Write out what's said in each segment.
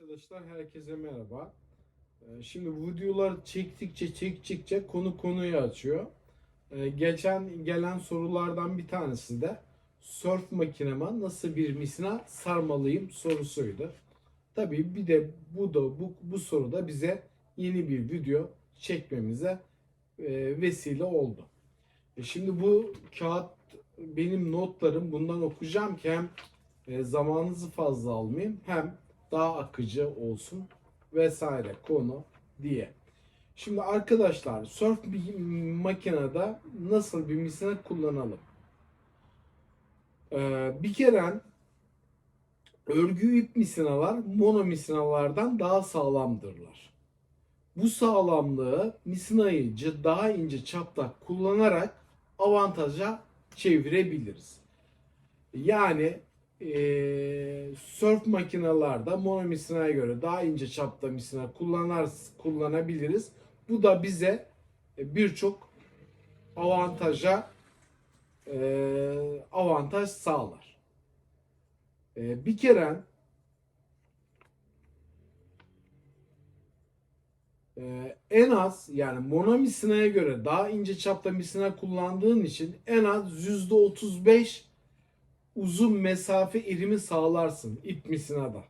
Arkadaşlar herkese merhaba. Ee, Şimdi videolar çektikçe çektikçe konu konuyu açıyor. Ee, Geçen gelen sorulardan bir tanesi de surf makineme nasıl bir misina sarmalıyım sorusuydu. Tabii bir de bu da bu, bu soruda bize yeni bir video çekmemize e, vesile oldu. E, Şimdi bu kağıt benim notlarım bundan okuyacağım ki hem e, zamanınızı fazla almayayım hem daha akıcı olsun vesaire konu diye. Şimdi arkadaşlar surf bir makinede nasıl bir misina kullanalım? Ee, bir kere örgü ip misinalar mono misinalardan daha sağlamdırlar. Bu sağlamlığı misinayı daha ince çapta kullanarak avantaja çevirebiliriz. Yani eee surf makinalarda mono misinaya göre daha ince çapta misina kullanar, kullanabiliriz. Bu da bize e, birçok avantaja eee, avantaj sağlar. Eee, bir kere eee, en az yani mono misinaya göre daha ince çapta misina kullandığın için en az %35 uzun mesafe erimi sağlarsın ip misinada.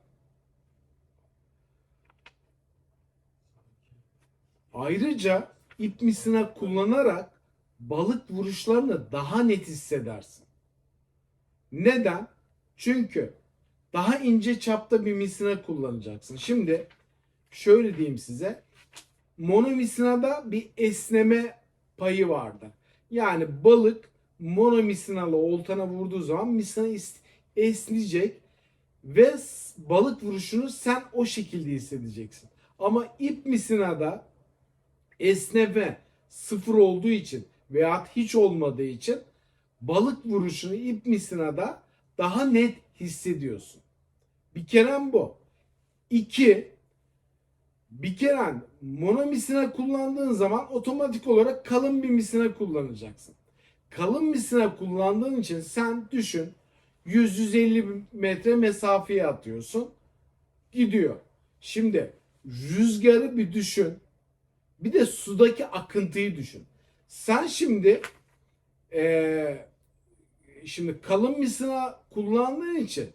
Ayrıca ip misina kullanarak balık vuruşlarını daha net hissedersin. Neden? Çünkü daha ince çapta bir misina kullanacaksın. Şimdi şöyle diyeyim size. Mono misinada bir esneme payı vardır. Yani balık mono misinalı oltana vurduğu zaman misina is- esneyecek ve balık vuruşunu sen o şekilde hissedeceksin. Ama ip misinada esneme sıfır olduğu için veya hiç olmadığı için balık vuruşunu ip misinada daha net hissediyorsun. Bir kere bu. İki, bir kere mono misina kullandığın zaman otomatik olarak kalın bir misina kullanacaksın kalın misina kullandığın için sen düşün 100-150 metre mesafeye atıyorsun. Gidiyor. Şimdi rüzgarı bir düşün. Bir de sudaki akıntıyı düşün. Sen şimdi eee, şimdi kalın misina kullandığın için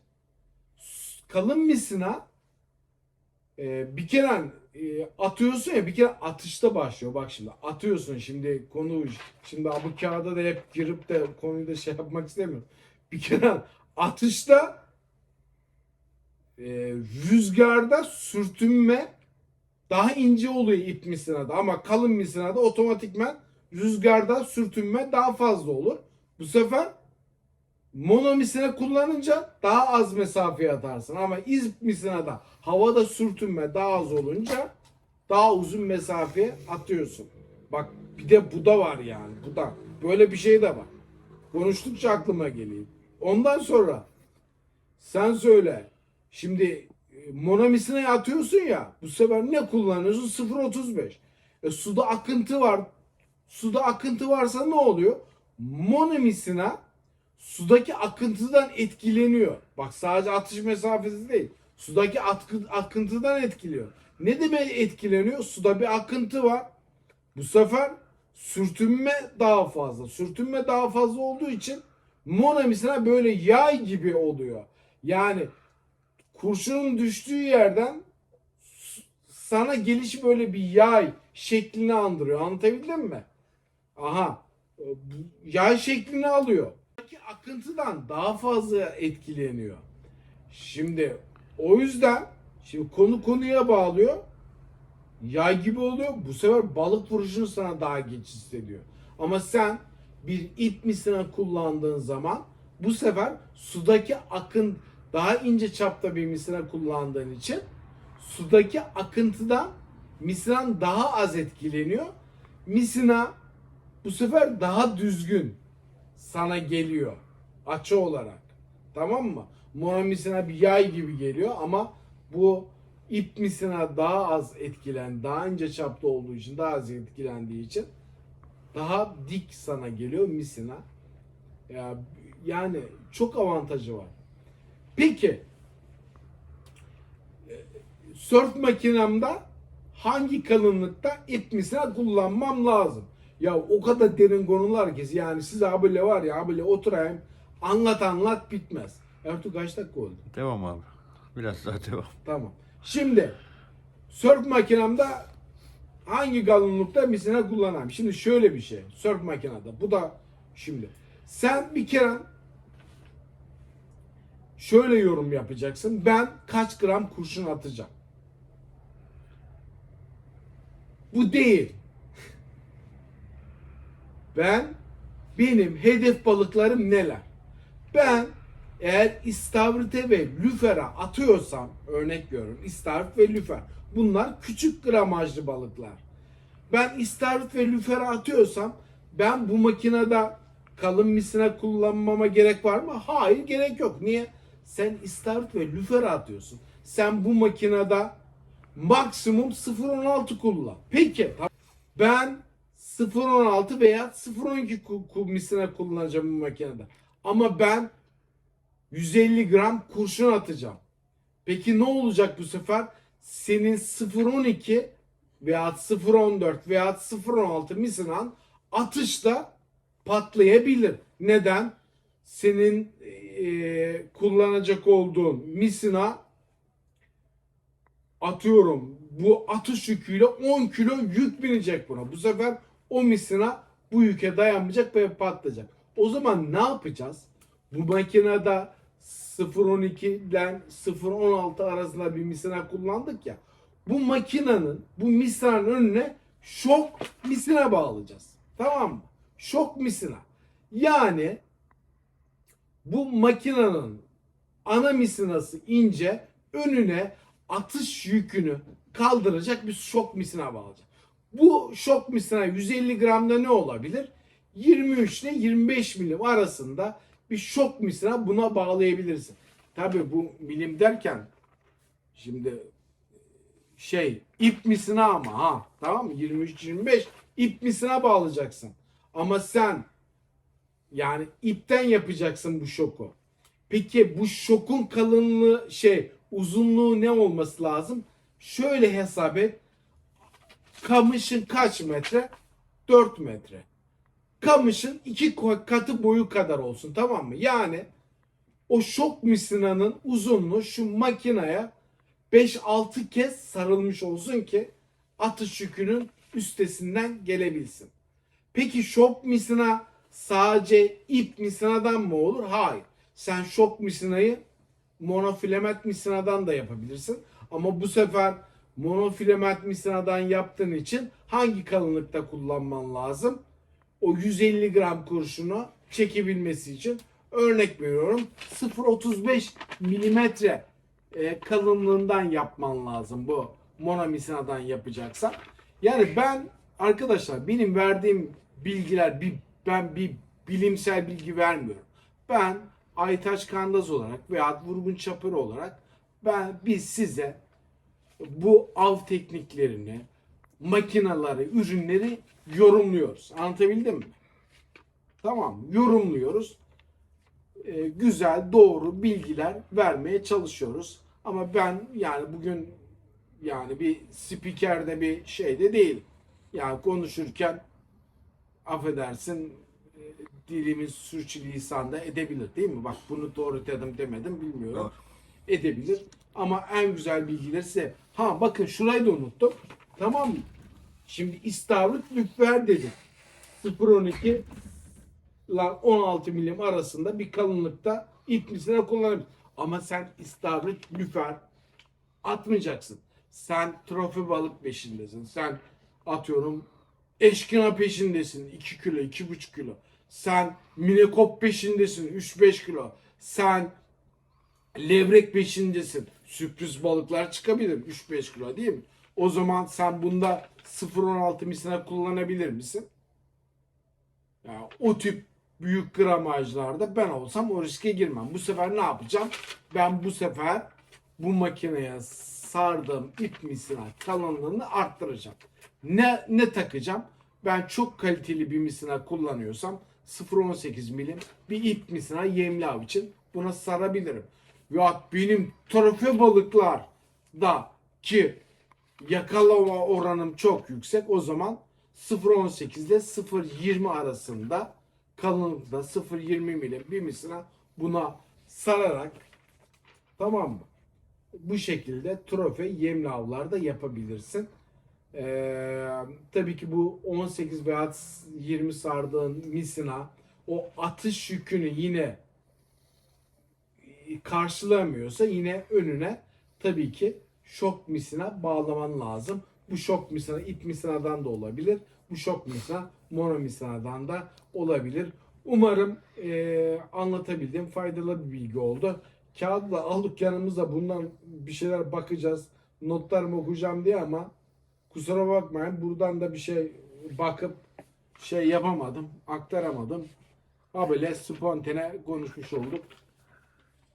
kalın misina eee, bir kere e, atıyorsun ya bir kere atışta başlıyor. Bak şimdi atıyorsun şimdi konu şimdi bu kağıda da hep girip de konuyu da şey yapmak istemiyorum. Bir kere atışta e, rüzgarda sürtünme daha ince oluyor ip misinada ama kalın misinada otomatikman rüzgarda sürtünme daha fazla olur. Bu sefer mono misina kullanınca daha az mesafeye atarsın ama iz misinada havada sürtünme daha az olunca daha uzun mesafeye atıyorsun. Bak bir de bu da var yani bu da böyle bir şey de var. Konuştukça aklıma geliyor. Ondan sonra sen söyle. Şimdi e, monomisine atıyorsun ya. Bu sefer ne kullanıyorsun? 0.35. E, suda akıntı var. Suda akıntı varsa ne oluyor? Monomisina sudaki akıntıdan etkileniyor. Bak sadece atış mesafesi değil. Sudaki atkı, akıntıdan etkiliyor. Ne demek etkileniyor? Suda bir akıntı var. Bu sefer sürtünme daha fazla. Sürtünme daha fazla olduğu için monomisina böyle yay gibi oluyor. Yani kurşunun düştüğü yerden sana geliş böyle bir yay şeklini andırıyor. Anlatabildim mi? Aha. Yay şeklini alıyor. Akıntıdan daha fazla etkileniyor. Şimdi o yüzden şimdi konu konuya bağlıyor. Yay gibi oluyor. Bu sefer balık vuruşunu sana daha geç hissediyor. Ama sen bir ip misina kullandığın zaman bu sefer sudaki akın daha ince çapta bir misina kullandığın için sudaki akıntıdan misinan daha az etkileniyor. Misina bu sefer daha düzgün sana geliyor açı olarak. Tamam mı? Monomisina bir yay gibi geliyor ama bu ip misina daha az etkilen, daha ince çapta olduğu için, daha az etkilendiği için daha dik sana geliyor misina. Ya yani çok avantajı var. Peki e, Surf makinemde hangi kalınlıkta ip misina kullanmam lazım? Ya o kadar derin konular ki yani size ha böyle var ya ha böyle oturayım anlat anlat bitmez. Ertuğ kaç dakika oldu? Devam abi. Biraz daha devam. Tamam. Şimdi surf makinemde hangi kalınlıkta misina kullanayım? Şimdi şöyle bir şey. Surf makinede. Bu da şimdi. Sen bir kere şöyle yorum yapacaksın. Ben kaç gram kurşun atacağım? Bu değil. Ben benim hedef balıklarım neler? Ben eğer istavrite ve lüfera atıyorsam örnek veriyorum istavrit ve lüfer bunlar küçük gramajlı balıklar. Ben istavrit ve lüfera atıyorsam ben bu makinede kalın misina kullanmama gerek var mı? Hayır gerek yok. Niye? Sen istavrit ve lüfera atıyorsun. Sen bu makinede maksimum 0.16 kullan. Peki ben 0.16 veya 0.12 ku- ku- misina kullanacağım bu makinede. Ama ben 150 gram kurşun atacağım. Peki ne olacak bu sefer? Senin 0.12 veya 0.14 veya 0.16 misinan atışta patlayabilir. Neden? Senin eee, kullanacak olduğun misina atıyorum bu atış yüküyle 10 kilo yük binecek buna. Bu sefer o misina bu yüke dayanmayacak ve patlayacak. O zaman ne yapacağız? Bu makinede 0.12 ile 0.16 arasında bir misina kullandık ya. Bu makinenin, bu misinanın önüne şok misina bağlayacağız. Tamam mı? Şok misina. Yani bu makinenin ana misinası ince, önüne atış yükünü kaldıracak bir şok misina bağlayacak. Bu şok misina 150 gramda ne olabilir? 23 ile 25 milim arasında bir şok misina buna bağlayabilirsin. Tabi bu milim derken şimdi şey ip misina ama ha tamam mı 23-25 ip misina bağlayacaksın. Ama sen yani ipten yapacaksın bu şoku. Peki bu şokun kalınlığı şey uzunluğu ne olması lazım? Şöyle hesap et. Kamışın kaç metre? 4 metre. Kamışın iki katı boyu kadar olsun tamam mı? Yani o şok misinanın uzunluğu şu makineye 5-6 kez sarılmış olsun ki atış yükünün üstesinden gelebilsin. Peki şok misina sadece ip misinadan mı olur? Hayır. Sen şok misinayı monofilament misinadan da yapabilirsin. Ama bu sefer monofilament misinadan yaptığın için hangi kalınlıkta kullanman lazım? O 150 gram kurşunu çekebilmesi için örnek veriyorum 0.35 milimetre e, kalınlığından yapman lazım bu monomisinadan yapacaksan. Yani ben arkadaşlar benim verdiğim bilgiler bir ben bir bilimsel bilgi vermiyorum. Ben Aytaç Kandaz olarak veya Vurgun Çapır olarak ben biz size bu av tekniklerini, makinaları, ürünleri yorumluyoruz. Anlatabildim mi? Tamam, yorumluyoruz. Ee, güzel, doğru bilgiler vermeye çalışıyoruz. Ama ben yani bugün yani bir spikerde bir şeyde değilim. Yani konuşurken affedersin e, dilimiz sürçülisan da edebilir değil mi? Bak bunu doğru dedim demedim bilmiyorum. Doğru. Edebilir. Ama en güzel bilgileri size. Ha bakın şurayı da unuttum. Tamam mı? Şimdi istavrit lüfer dedim. 0.12 ile 16 milim arasında bir kalınlıkta ip misine kullanabilir. Ama sen istavrit lüfer atmayacaksın. Sen trofi balık peşindesin. Sen atıyorum eşkina peşindesin 2 kilo 2,5 kilo. Sen minekop peşindesin 3-5 kilo. Sen levrek peşindesin. Sürpriz balıklar çıkabilir 3-5 kilo değil mi? O zaman sen bunda 0.16 misine kullanabilir misin? Yani o tip büyük gramajlarda ben olsam o riske girmem. Bu sefer ne yapacağım? Ben bu sefer bu makineye sardığım ip misina kalınlığını arttıracağım. Ne ne takacağım? Ben çok kaliteli bir misina kullanıyorsam 0.18 milim bir ip misina yemli av için buna sarabilirim. Ya benim trofe balıklar da ki yakalama oranım çok yüksek o zaman 0.18 ile 0.20 arasında kalınlıkta 0.20 milim bir misina buna sararak tamam mı? Bu şekilde trofe yemli avlarda yapabilirsin. Ee, tabii ki bu 18 veya 20 sardığın misina o atış yükünü yine karşılamıyorsa yine önüne tabii ki şok misina bağlaman lazım. Bu şok misina ip misinadan da olabilir. Bu şok misina mono misinadan da olabilir. Umarım eee anlatabildiğim faydalı bir bilgi oldu. Kağıtla aldık yanımıza bundan bir şeyler bakacağız. Notlarımı okuyacağım diye ama kusura bakmayın buradan da bir şey bakıp şey yapamadım, aktaramadım. Ha böyle spontane konuşmuş olduk.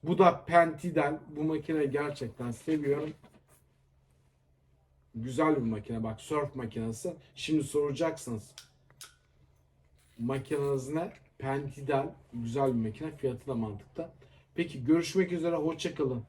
Bu da Pentiden. Bu makine gerçekten seviyorum. Güzel bir makine. Bak surf makinesi. Şimdi soracaksınız. Makineniz ne? Pentiden. Güzel bir makine. Fiyatı da mantıklı. Peki görüşmek üzere. Hoşçakalın.